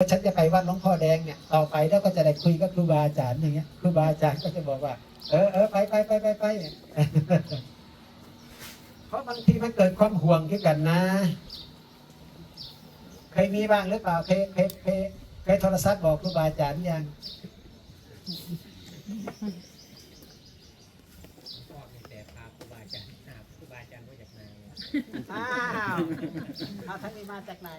ฉันจะไปวัดหลวงพ่อแดงเนี่ยต่อไปแล้วก็จะได้คุยกับครูบาอาจารย์อย่างเงี้ยครูบาอาจารย์ก็จะบอกว่า เออเออไปไปไปไปไปเพราะบางทีมันเกิดความห่วงขึ้นกันนะ เคยมีบ้างหรือเปล่าเคยเคยเคยเคยโทรศัพท์บอกครูบาอาจารย์ยังพ่อมีแต่พาครูบาอาจารย์หาครูบาอาจารย์รู้จักนางอ้าวเอาท่านนี้มาจากไหน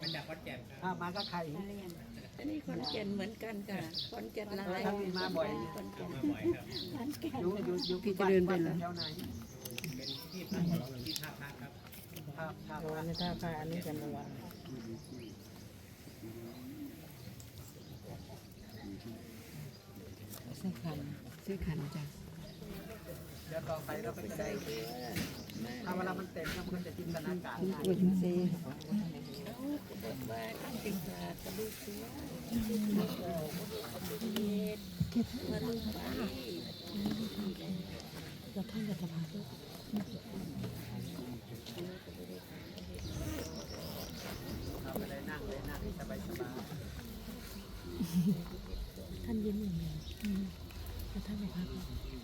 มาจากวัดแก่นครับอ้าวมาก็ใครอันนี้คนแก่นเหมือนกันค่ะคนแก่นลายท่านนี้มาบ่อย คนแก่นมาบ่อยครับ คนแก่น อยู่อยู่อยู่พี่จะเดินไปเหรอ แถวไหนเป็นที่พักของเราที่ท่าพระครับครับครับโอ้ในท่าพระอันนี้กันระวังซื้อขันซื้อขันจ้ะ ก่อไปเราก็จะได้ถ้าเวลามันเต็มแล้วมันก็จะจินตนาการได้กุญซีบอกว่าตั้งติงตากระดูกตัวเก็บมาดูไปแล้วท่านจะทำอะไรเราไปเลยนั่งเลยนั่งสบายสบาย ท่านยิ้มอย่างเดียวแล้วท่านบอกว่า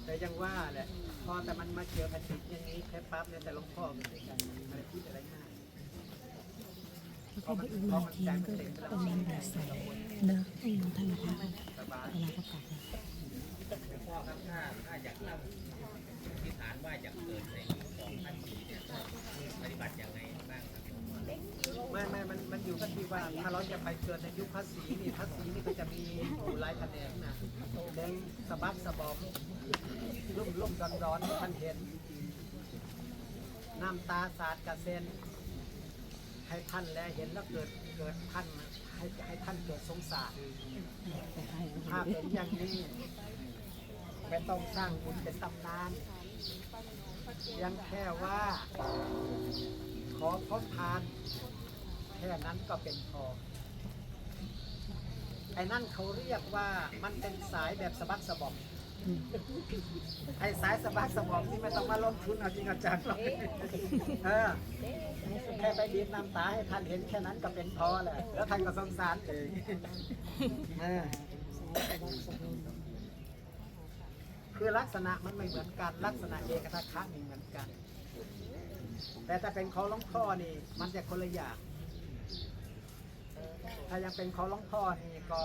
แต่ยังว่าแหละพอ แต่มันมาเจอแผ่นดินอย่างนี้แค่ปั๊บเนี่ยแต่หลวงพ่อไม่ได้กันไม่ได้พูดอะไรง่ายแล้วก็ไปอีกหนึ่งทีก็ประมาณบ่ายสองเนอะให้น้องทำกับข้าวสบายเวลาก็กลับแล้วพ่อครับถ้าถ้าอยากทำที่ฐานว่าอยากเกิดในยุคสองพันปีเนี่ยปฏิบัติอย่างไรบ้างครับ ไม่ไม่มันมัน อยู่กันที่ว่าถ้าเราจะไปเกิดในยุคพระศีนี่พระศีนี่ก็จะมีอยู่หลายแขนงนะเด้งสะบักสะบอมรุ่มรุ่มร้อนร้อนท่านเห็น น้ำตาสาดกระเซ็นให้ท่านแลเห็นแล้วเกิดเกิดท่านให้ให้ท่านเกิดสงสารถ้าเป็นอย่างนี้ไม่ต้องสร้างบุญเป็นตำนานยังแค่ว่า ขอพบทาน แค่นั้นก็เป็นพอไอ้นั่นเขาเรียกว่ามันเป็นสายแบบสะบักสะบอมไอ้สายสะบักสะบอมนี่ไม่ต้องมาลงทุนเอาจริงเอาจังหรอกเออแค่ไปบีบน้ำตาให้ท่านเห็นแค่นั้นก็เป็นพอแหละแล้วท่านก็สงสารเองเออคือลักษณะมันไม่เหมือนกัน ลักษณะเอกทักษะไม่เหมือนกัน แต่ถ้าเป็นของหลวงพ่อนี่ มันจะคนละอย่าง ถ้ายังเป็นของหลวงพ่อนี่ก็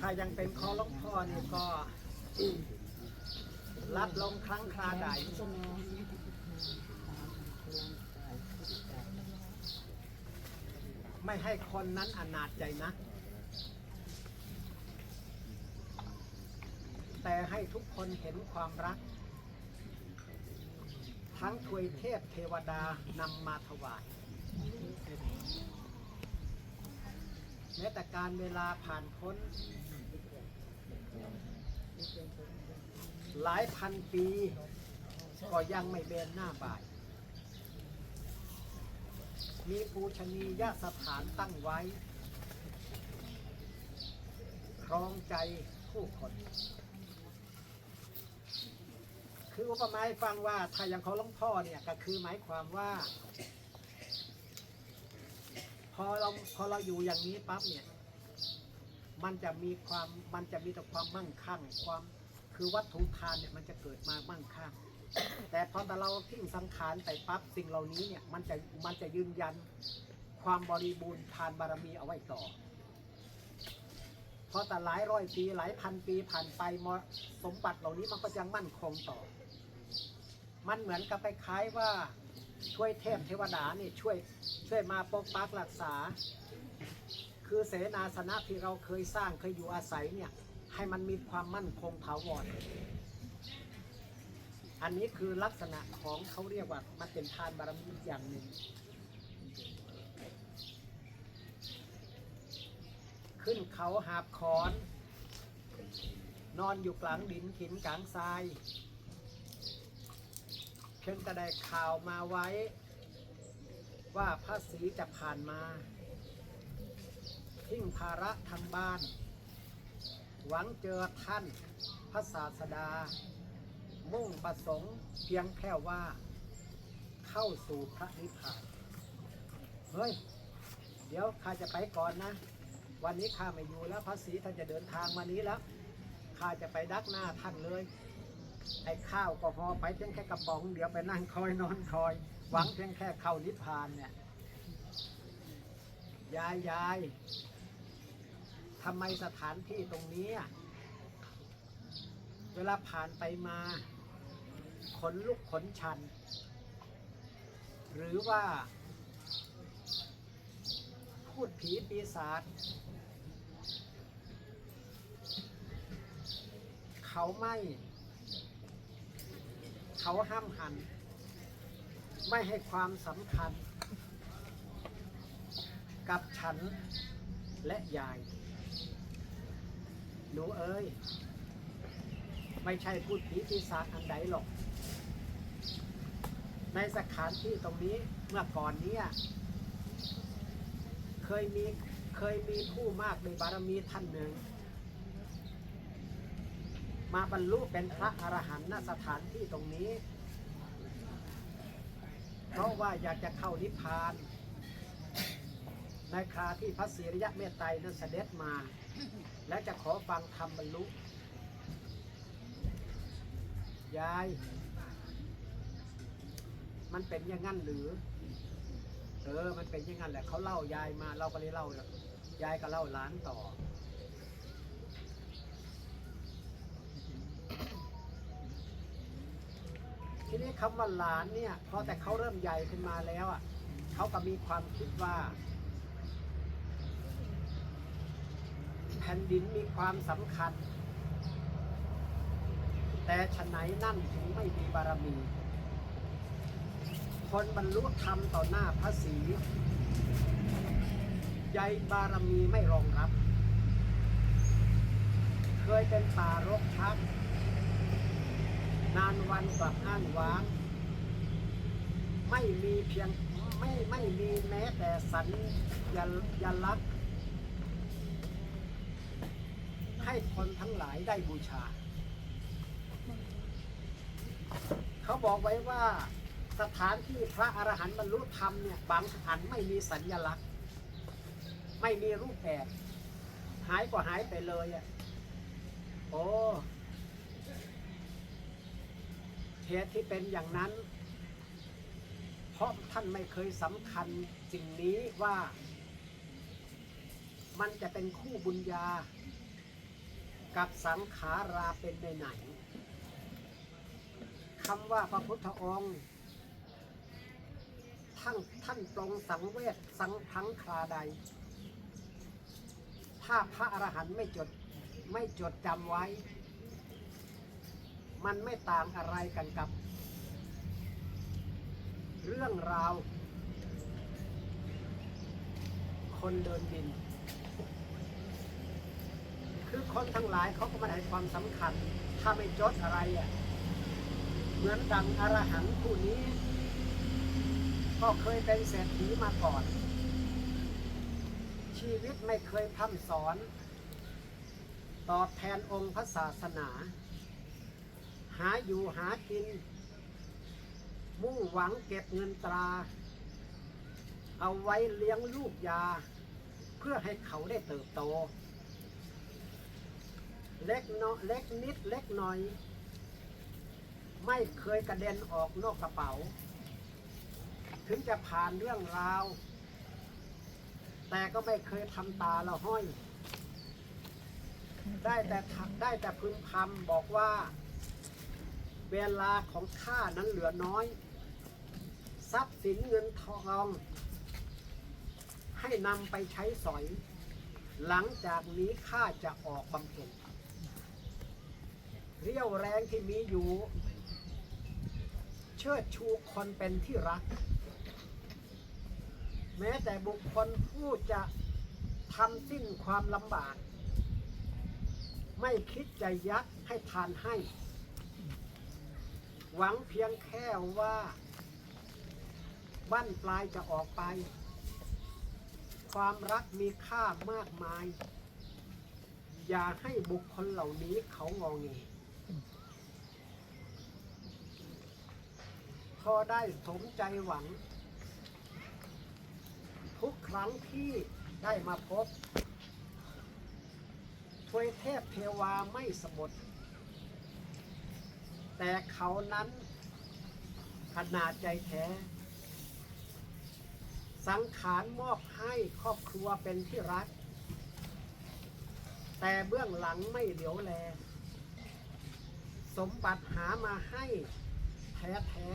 ถ้ายังเป็นของหลวงพ่อนี่ก็รับลงครั้งคราใดไม่ให้คนนั้นอนาจใจนะ แต่ให้ทุกคนเห็นความรัก ทั้งถวยเทพเทวดานำมาถวายแม้แต่การเวลาผ่านพ้น หลายพันปี ก็ยังไม่เบนหน้าบ่าย มีปูชนียสถานตั้งไว้ ครองใจผู้คน คืออุปมาให้ฟังว่าถ้าอย่างของหลวงพ่อเนี่ยก็คือหมายความว่า พอเราพอเราอยู่อย่างนี้ปั๊บเนี่ยมันจะมีความมันจะมีแต่ความมั่งคั่งความคือวัตถุทานเนี่ยมันจะเกิดมามั่งคั่งแต่พอแต่เราทิ้งสังขารไปปั๊บสิ่งเหล่านี้เนี่ยมันจะมันจะยืนยันความบริบูรณ์ทานบารมีเอาไว้ต่อพอแต่หลายร้อยปีหลายพันปีผ่านไปมสมบัติเหล่านี้มันก็ยังมั่นคงต่อ มันเหมือนกับคล้ายว่าช่วยเทพเทวดานี่ช่วยช่วยมาปกปักรักษา คือเสนาสนะที่เราเคยสร้างเคยอยู่อาศัยเนี่ยให้มันมีความมั่นคงถาวร อันนี้คือลักษณะของเขาเรียกว่ามันเป็นทานบารมีอย่างหนึ่ง ขึ้นเขาหาบขอน นอนอยู่กลางดินหินกลางทราย พียงแต่ได้ข่าวมาไว้ ว่าพระศรีจะผ่านมาทิ้งภาระทางบ้าน หวังเจอท่านพระศาสดา มุ่งประสงค์เพียงแค่ว่า เข้าสู่พระนิพพาน เฮ้ย เดี๋ยวข้าจะไปก่อนนะ วันนี้ข้าไม่อยู่แล้วพระศรีท่านจะเดินทางมานี้แล้วข้าจะไปดักหน้าท่านเลย ไอ้ข้าวก็พอไปเพียงแค่กระป๋องเดี๋ยวไปนั่งคอยนอนคอย หวังเพียงแค่เข้านิพพานเนี่ยยายยายทำไมสถานที่ตรงนี้ เวลาผ่านไปมาขนลุกขนชัน หรือว่า พูดผีปีศาจเขาไม่ เขาห้ามหัน ไม่ให้ความสำคัญ กับฉันและยาย หนูเอ้ย ไม่ใช่พูดผีปีศาจอันใดหรอก ในสถานที่ตรงนี้เมื่อก่อนเนี้เคยมีเคยมีผู้มากในบารมีท่านหนึ่ง มาบรรลุเป็นพระอรหันต์ณสถานที่ตรงนี้ เพราะว่าอยากจะเข้านิพพาน ในคราที่พระศรีริยะเมตไตรนั้นเสด็จมา และจะขอฟังธรรมบรรลุ ยาย มันเป็นอย่างงั้นหรือ เออ มันเป็นอย่างงั้นแหละเขาเล่ายายมาเราก็เลยเล่ายายก็เล่าหล้านต่อ คำว่าหลานเนี่ยพอแต่เขาเริ่มใหญ่ขึ้นมาแล้วอะเขาก็มีความคิดว่าแผ่นดินมีความสำคัญ แต่ฉะไหนนั่นถึงไม่มีบารมี คนบรรลุธรรมต่อหน้าพระศรีใยบารมีไม่รองรับ เคยเป็นป่ารกชัก นานวันกลับอ้างว้าง ไม่มีเพียงไม่ไม่มีแม้แต่สัญญาลักษณ์ให้คนทั้งหลายได้บูชา เขาบอกไว้ว่าสถานที่พระอรหันต์บรรลุธรรมเนี่ยบางอันไม่มีสัญญลักษณ์ ไม่มีรูปแบบ หายกว่าหายไปเลยอะโอ้ เหตุที่เป็นอย่างนั้น เพราะท่านไม่เคยสำคัญสิ่งนี้ว่ามันจะเป็นคู่บุญญา กับสังขาราเป็นในไหนคำว่าพระพุทธองค์ท่านท่านตรงสังเวชสังพังคาใด ถ้าพระอรหันต์ไม่จดไม่จดจำไว้ มันไม่ต่างอะไรกันกับ เรื่องราว คนเดินดิน คือคนทั้งหลายเขาก็ม่ได้ให้ความสำคัญ ถ้าไม่จดอะไรอะเหมือนดังอรหันต์ผู้นี้ ก็เคยเป็นเศรษฐีมาก่อน ชีวิตไม่เคยพร่ำสอน ตอบแทนองค์พระศาสนา หาอยู่หากิน มุ่งหวังเก็บเงินตรา เอาไว้เลี้ยงลูกยา เพื่อให้เขาได้เติบโต เล็กน้อยเล็กนิดเล็กหน่อย ไม่เคยกระเด็นออกนอกกระเป๋า ถึงจะผ่านเรื่องราว แต่ก็ไม่เคยทำตาละห้อยได้แต่ได้แต่พึมพำบอกว่า เวลาของข้านั้นเหลือน้อย ทรัพย์สินเงินทอง ให้นำไปใช้สอย หลังจากนี้ข้าจะออกบำเพ็ญเรี่ยวแรงที่มีอยู่ เชิดชูคนเป็นที่รัก แม้แต่บุคคลผู้จะทำสิ้นความลำบาก ไม่คิดจะยัดให้ทานให้ หวังเพียงแค่ว่าบั้นปลายจะออกไป ความรักมีค่ามากมาย อย่าให้บุคคลเหล่านี้เขางองเงพอได้สมใจหวัง ทุกครั้งที่ได้มาพบ ทวยเทพเทวาไม่สมบท แต่เขานั้นขนาดใจแท้ สังขารมอบให้ครอบครัวเป็นที่รัก แต่เบื้องหลังไม่เหลียวแล สมบัติหามาให้แท้แท้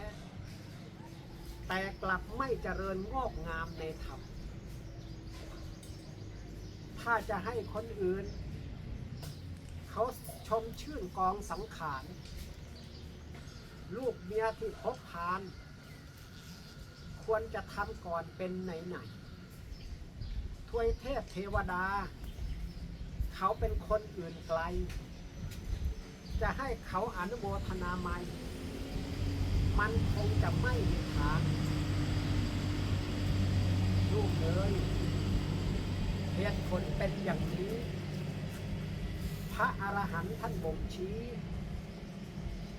แต่กลับไม่เจริญงอกงามในธรรม ถ้าจะให้คนอื่น เขาชมชื่นกองสังขาร ลูกเมียที่พบพาน ควรจะทำก่อนเป็นไหนไหนๆทวยเทพเทวดา เขาเป็นคนอื่นไกล จะให้เขาอนุโมทนาใหม่มันคงจะไม่มีทางลูกเอ๋ยเหตุผลเป็นอย่างนี้ พระอรหันต์ท่านบ่งชี้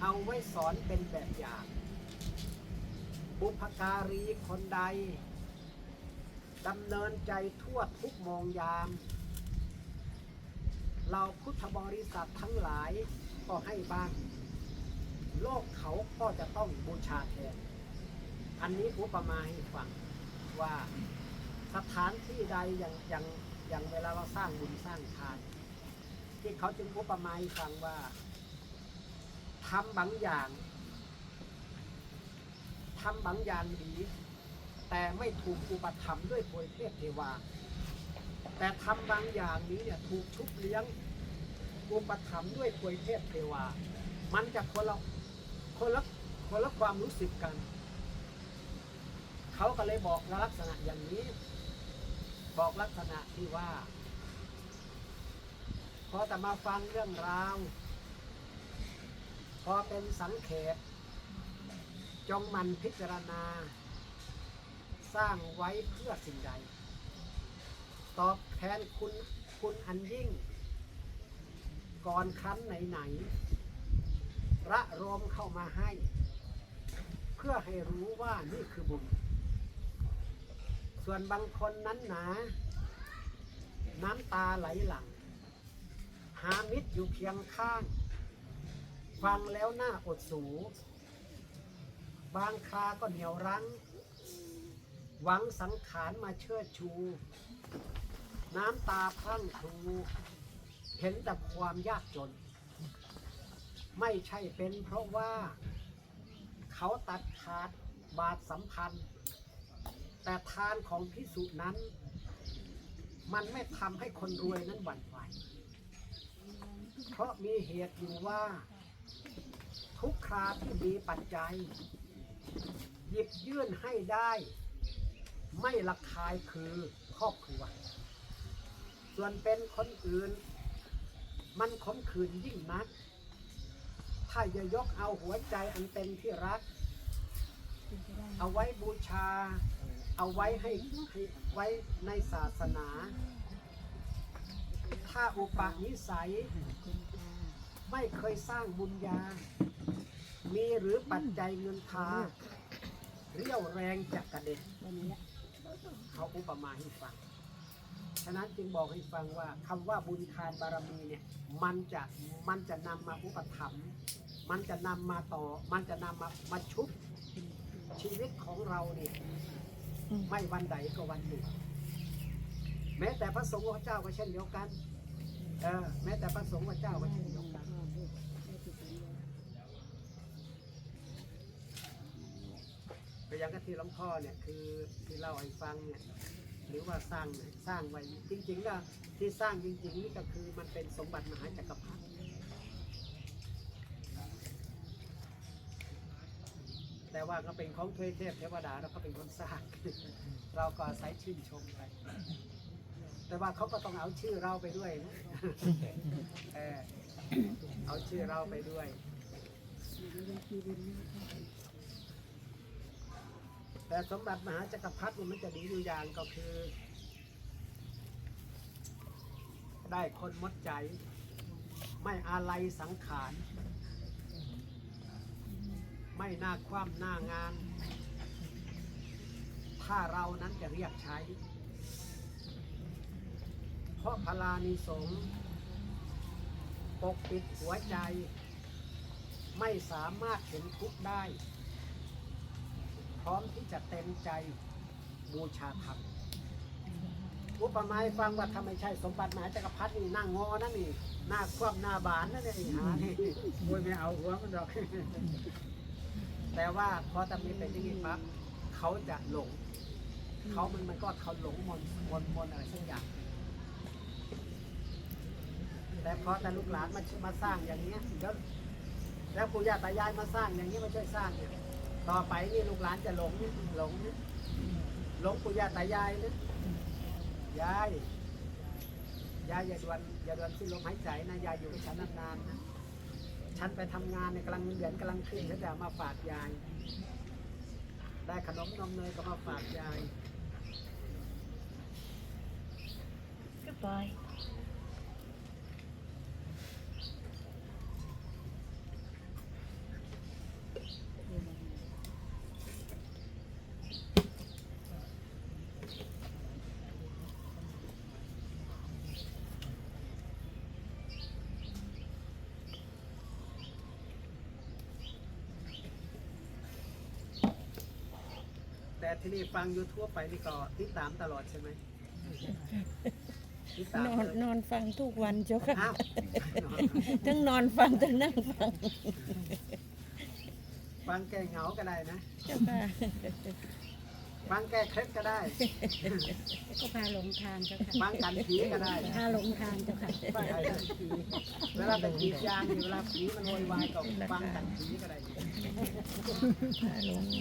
เอาไว้สอนเป็นแบบอย่าง บุพการีคนใดดำเนินใจทั่วทุกมองยาม เราพุทธบริษัททั้งหลายก็ให้บ้าง โลกเขาก็จะต้องบูชาแทน อันนี้อุปมาให้ฟังว่าสถานที่ใดอย่างอย่างอย่างเวลาเราสร้างบุญสร้างทาน ที่เขาจึงอุปมาให้ฟังว่า ทำบางอย่างทำบางอย่างดี แต่ไม่ถูกอุปถัมภ์ด้วยโพยเทพเทวา แต่ทำบางอย่างนี้เนี่ยถูกชุบเลี้ยงอุปถัมภ์ด้วยถวยเทพเทวา มันจะคนละคนละคนละความรู้สึกกัน เขาก็เลยบอกลักษณะอย่างนี้ บอกลักษณะที่ว่าพอแต่มาฟังเรื่องราว พอเป็นสังเขปจงมันพิจารณา สร้างไว้เพื่อสิ่งใด ตอบแทนคุณคุณอันยิ่ง ก่อนครั้นไหนๆระรมเข้ามาให้ เพื่อให้รู้ว่านี่คือบุญ ส่วนบางคนนั้นหนา น้ำตาไหลหลัง หามิตรอยู่เพียงข้าง ฟังแล้วหน้าอดสู บางคราก็เหนียวรั้ง หวังสังขารมาเชิดชู น้ำตาพรั่งพรูเห็นแต่ความยากจน ไม่ใช่เป็นเพราะว่า เขาตัดขาดบาทสัมพันธ์ แต่ทานของพิสุนั้น มันไม่ทำให้คนรวยนั้นหวั่นไหวเพราะมีเหตุอยู่ว่า ทุกคราที่มีปัจจัย หยิบยื่นให้ได้ ไม่ละคายคือครอบครัว ส่วนเป็นคนอื่น มันขมขื่นยิ่งนัก ถ้าจะยกเอาหัวใจอันเป็นที่รัก เอาไว้บูชา เอาไว้ให้ไว้ในศาสนา ถ้าอุปนิสัย ไม่เคยสร้างบุญญา มีหรือปัจจัยเงินทาเรี่ยวแรงจะกระเด็นเขาอุปมาให้ฟัง ฉะนั้นจึงบอกให้ฟังว่าคำว่าบุญทานบารมีเนี่ย มันจะมันจะนำมาอุปถัมภ์มันจะนำมาต่อ มันจะนำมามาชุบชีวิตของเราเนี่ยไม่วันใดก็วันหนึ่งแม้แต่พระสงฆ์พระเจ้าก็เช่นเดียวกันเออแม้แต่พระสงฆ์พระเจ้าก็เช่นเดียวกัน ก็ อย่างกับที่หลวงพ่อเนี่ยคือที่เล่าให้ฟังเนี่ยหรือว่าสร้างเนี่ยสร้างไว้จริงๆก็ที่สร้างจริงๆนี่ก็คือมันเป็นสมบัติมหาจักรพรรดิแต่ว่าก็เป็นของเทวเทพเทวดาแล้วก็เป็นคนสร้าง เราก็อาศัยชื่นชมไปแต่ว่าเขาก็ต้องเอาชื่อเราไปด้วยนะเออเอาชื่อเราไปด้วย แต่สมบัติมหาจักรพรรดิมันจะดีอยู่อย่างก็คือ ได้คนมดใจ ไม่อาลัยสังขาร ไม่หน้าคว่ำหน้างาน ถ้าเรานั้นจะเรียกใช้ เพราะพลานิสงปกปิดหัวใจ ไม่สามารถเห็นทุกข์ได้ ร้อมที่จะเต็มใจบูชาธรรมอุปมาให้ฟังว่าถ้าไมใช่สมบัติมหาจักรพรรดินี่นั่งงอนั่นนี่หน้าคว่ำหน้าบานนั่นนี่หานี่โวยไม่เอาหัวมันดอก แต่ว่าพอตำนี้เป็นอย่างนี้ปั๊บเขาจะหลง เขามันมันก็เขาหลงมนมนมนอะไรสักอย่างแต่พอแต่ลูกหลานมามาสร้างอย่างเนี้ยแล้วแล้วปู่ย่าตายายมาสร้างอย่างนี้ไม่ใช่สร้างเนี่ย ต่อไปนี่ลูกหลานจะหลงหลงหลงปู่ย่าตายายนี่ยยายยายอย่าด่วนอย่าด่วนสิ้นลมหายใจนะยายอยู่กับฉันนานๆนะฉันไปทำงานในกำลังเดือนกำลังขึ้นฉันจะมาฝากยาย ได้ขนมนมเนยก็มาฝากยาย Goodbye. ที่นี่ฟังยูทูบไปนี่ก็ติดตามตลอดใช่ไหมติดตามนอนเลยนอนฟังทุกวันเจ้าค่ะ อ้าวทั้งนอนฟังทั้งนั่งฟังฟังแก้เหงาก็ได้นะ เจ้าค่ะ ฟังแก้เคล็ดก็ได้ก็พาหลงทางเจ้าค่ะฟังกันผีก็ได้พาหลงทางเจ้าค่ะฟังกันผีเวลาไปกรีดยางอยู่เวลาผีมันโวยวายก็ฟังกันผีก็ได้พาหลงใ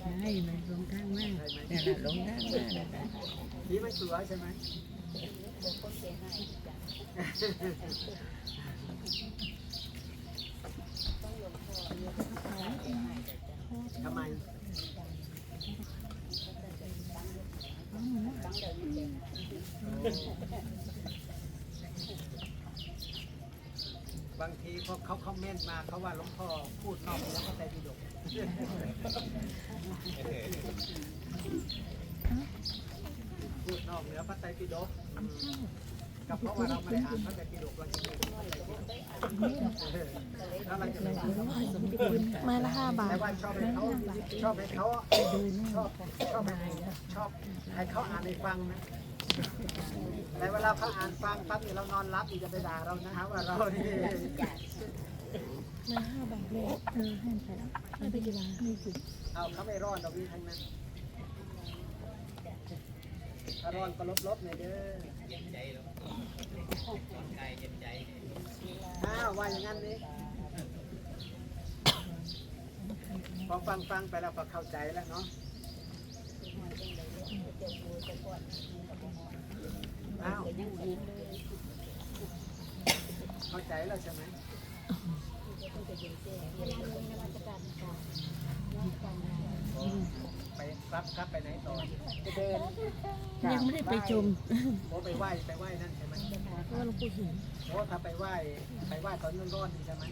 ช่ไหมหลงทางมากใช่ไหมนั่นแหละหลงได้มากนั่นแหละผีมันสวยใช่ไหม ทำไมบางทีพอเขาคอมเมนต์มาเขาว่าหลวงพ่อพูดนอกแล้วก็แต่ดีดกพูดนอกเหนือพระไตรปิฎก อืมก็เพราะว่าเราไม่ได้อ่านพระไตรปิฎกเราจะไม่รู้พระไตรปิฎกเออแล้วเราจะไม่รู้มาละห้าบาทแต่ว่าชอบให้เขาชอบให้เขาชอบชอบให้ชอบให้เขาอ่านให้ฟังนะแต่เวลาเขาอ่านฟังปั๊บเนี่ยเรานอนรับอีกจะไปด่าเรานะฮะว่าเรานี่มาห้าบาทเลยเออให้ไปแล้วให้ไปกี่บาทนี่สิเอาเขาไม่รอดเรามีทั้งนั้นถ้ารอดก็ลบๆหน่อยเด้อ เย็นใจแล้วร่างกายเย็นใจอ้าวว่าอย่างนั้นนี่พอฟังฟังๆไปแล้วก็เข้าใจแล้วเนาะอ้าวเข้าใจแล้วใช่ไหม ไปครับครับไปไหนต่อยังไม่ได้ไปชมโอ้ไปไหว้ไปไหว้นั่นใช่ไหมเพราะว่าหลวงปู่หินโอ้ถ้าไปไหว้ไปไหว้ตอนร้อนๆนี่ใช่ไหม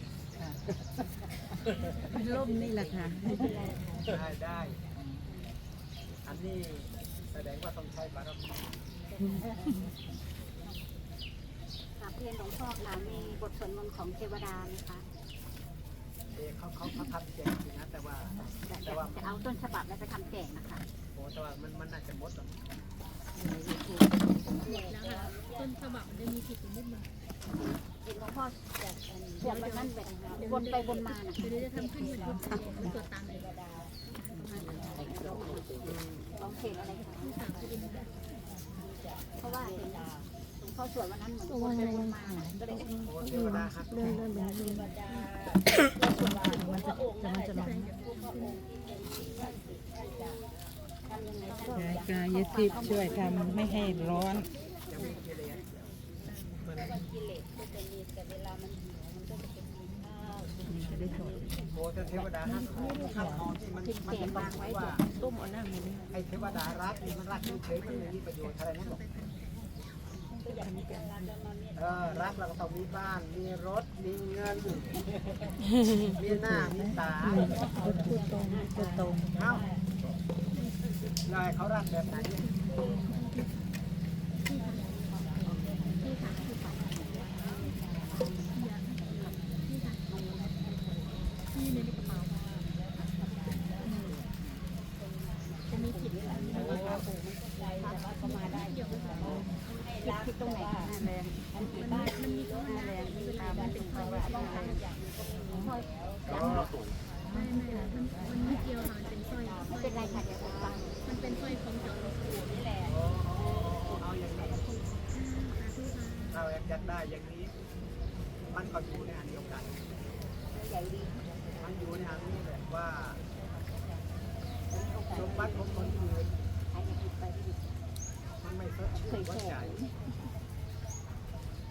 ล่มนี่แหละค่ะได้ได้อันนี้แสดงว่าต้องใช้บารมีกราบเรียนหลวงพ่อค่ะมีบทสวดมนต์ของเทวดาไหมคะ เอ๊ะเขาเขาเขาทำแจกอยู่นะแต่ว่าจะแต่ว่าจะเอาต้นฉบับแล้วไปทำแจกนะคะโอ้แต่ว่ามันมันน่าจะหมดหรอกต้นฉบับมันจะมีผิดนิดนึงเห็นหลวงพ่อเดี๋ยวมันนั่นไปวนไปวนมาน่ะเดี๋ยวจะทำขึ้นเหมือนกับตัวตามเลยลองเทศอะไรคะเพราะว่าเห็นหลวงพ่อสวดวันนั้นเหมือนวนไปวนมาน่ะก็เลยโอ้เทวดาฮักเลื่อนเลื่อน เลื่อนเลื่อนมันจะจะมันจะลงกายกายทิพย์ช่วยทำไม่ให้ร้อนยังไม่กิเลสเหมือนโอ้แต่เทวดาฮักของฮักของที่มันมันจะต้องรู้ว่าต้มเอาน้ำมันนี่ไอ้เทวดารักนี่มันรักเฉยๆมันไม่มีประโยชน์อะไรนะหรอก เออรักเราก็ต้องมีบ้าน มีรถ มีเงิน มีหน้า มีตาพูดตรงพูดตรงเอ้าลายเขารักแบบไหนเนี่ย คิดตรงไหนคะแรงอันที่บ้านมันมีห้าแรงมีตามันเป็นความว่าต้องทำอย่างพ่อ ก็ ไม่ไม่ค่ะมันมันไม่เกี่ยวค่ะมันเป็นสร้อย ไม่เป็นไรค่ะเดี๋ยวผมฟัง มันเป็นสร้อยของเจ้าหลวงปู่นี่แหละ เอาอย่างนี้เราอยากได้อย่างนี้ มันก็อยู่ในอันเดียวกัน ใหญ่ดี มันอยู่ในอันนี้แหละว่าสมบัติของคนอื่น ใครจะคิดไปที่ มันไม่สดชื่นหัวใจ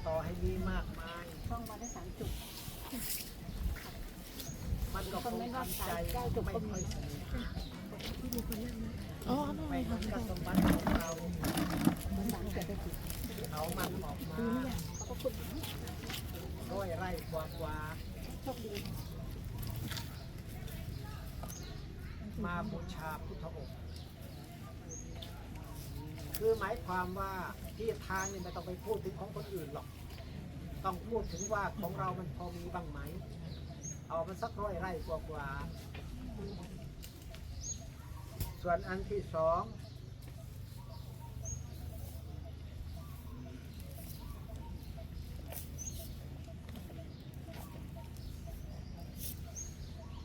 ต่อให้มีมากมายช่องมาได้สามจุดมันก็คงทำใจไม่ค่อยสนิทอ๋อไม่เหมือนกับสมบัติของเราสามจุดได้จุดเอามันออกมาด้วยไร่กว่ากว่ามาบูชาพุทธองค์ คือหมายความว่าที่ทางเนี่ยไม่ต้องไปพูดถึงของคนอื่นหรอก ต้องพูดถึงว่าของเรามันพอมีบ้างไหม เอามันสักร้อยไร่กว่ากว่า ส่วนอันที่สอง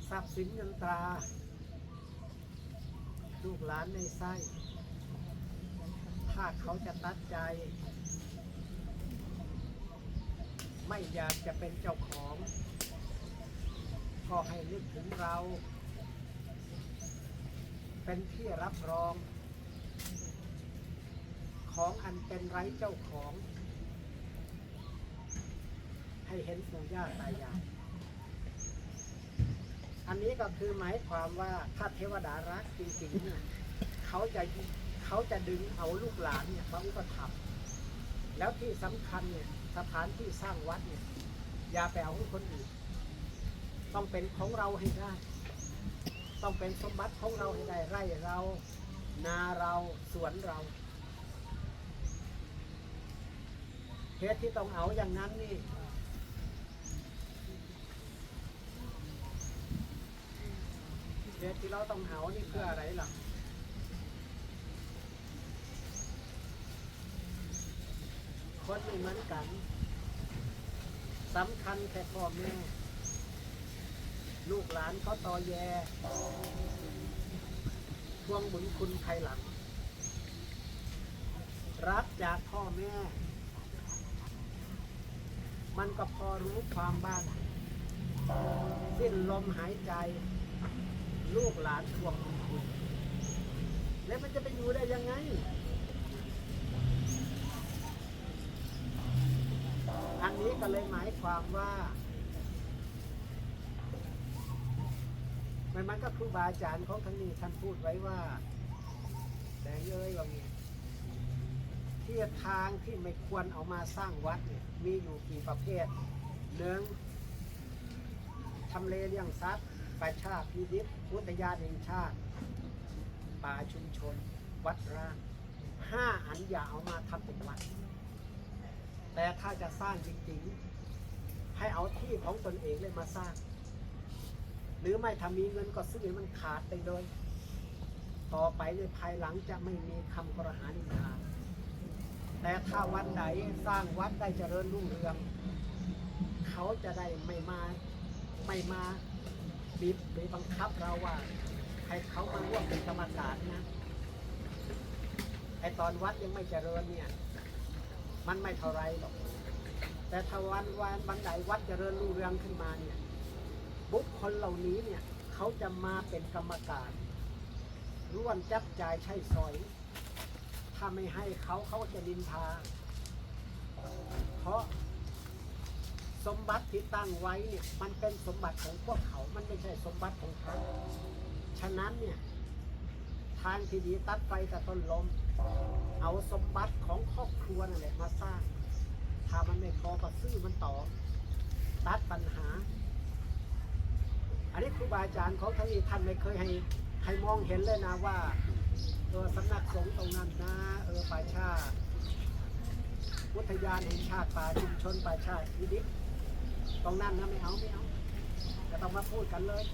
ทรัพย์สินเงินตรา ลูกหลานในไส้ ถ้าเขาจะตัดใจ ไม่อยากจะเป็นเจ้าของ ก็ให้นึกถึงเรา เป็นที่รับรอง ของอันเป็นไร้เจ้าของ ให้เห็นปู่ย่าตายายอันนี้ก็คือหมายความว่าถ้าเทวดารักจริงๆเนี่ยเขาจะ เขาจะดึงเอาลูกหลานเนี่ยมาอุปถัมภ์แล้วที่สำคัญเนี่ยสถานที่สร้างวัดเนี่ยอย่าไปเอาของคนอื่น ต้องเป็นของเราให้ได้ ต้องเป็นสมบัติของเราให้ได้ไร่เรา นาเราสวนเราเหตุที่ต้องเอาอย่างนั้นนี่เหตุที่เราต้องเอานี่เพื่ออะไรล่ะ คนไม่เหมือนกันสำคัญแค่พ่อแม่ลูกหลานเขาตอแยทวงบุญคุณภายหลัง รักจากพ่อแม่ มันก็พอรู้ความบ้างสิ้นลมหายใจ ลูกหลานทวงบุญคุณ แล้วมันจะไปอยู่ได้ยังไง อั นี้ก็เลยหมายความว่า มันมันก็ครูบาอาจารย์ของทั้งนี้ท่านพูดไว้ว่าแต่เย้ยว่าไงที่ทางที่ไม่ควรเอามาสร้างวัดเนี่ยมีอยู่กี่ประเภทหนึ่งทำเลเลี้ยงทรัพย์ประชาพินิษอุทยานแห่งชาติ ป่าชุมชน วัดร้างห้าอันอย่าเอามาทำเป็นวัด แต่ถ้าจะสร้างจริงๆ ให้เอาที่ของตนเองเลยมาสร้าง หรือไม่ถ้ามีเงินก็ซื้อมันขาดไปเลย ต่อไปในภายหลังจะไม่มีคำกระหานินทาแต่ถ้าวันไหนสร้างวัดได้เจริญรุ่งเรือง เขาจะได้ไม่มาไม่มาบีบหรือบังคับเราว่า ให้เขามาร่วมเป็นกรรมการนะไอตอนวัดยังไม่เจริญเนี่ย มันไม่เท่าไรหรอก แต่ถ้าวันวันบันไดวัดเจริญรุ่งเรืองขึ้นมาเนี่ย บุคคลเหล่านี้เนี่ย เขาจะมาเป็นกรรมการร่วมจับจ่ายใช้สอย ถ้าไม่ให้เขาเขาจะดินทา เพราะสมบัติที่ตั้งไว้เนี่ย มันเป็นสมบัติของพวกเขา มันไม่ใช่สมบัติของเขาฉะนั้นเนี่ย ทางที่ดีตัดไฟแต่ต้นลม เอาสมบัติของครอบครัวนั่นแหละมาสร้างามันไม่พอก็ซื้อมันต่อ ตัดปัญหา อันนี้ครูบาอาจารย์ของท่านนี่ท่านไม่เคยให้ให้มองเห็นเลยนะว่าเออสำนักสงฆ์ตรงนั้นนะ เออป่าชาอุทยานแห่งชาติป่าชุมชนป่าชาติวิดิตตรงนั้นนะไม่เอาไม่เอาก็ต้องมาพูดกันเลย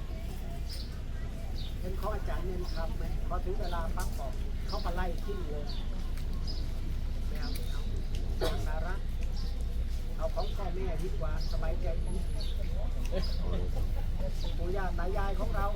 เป็นข้ออาจารย์เน้นคำไหมพอถึงเวลาปั๊บบอก เขามาไล่ทิ้งเลยไม่เอาไม่เอาสาระเอาของพ่อแม่ดีกว่าสบายใจปู่ย่าตายายของเรา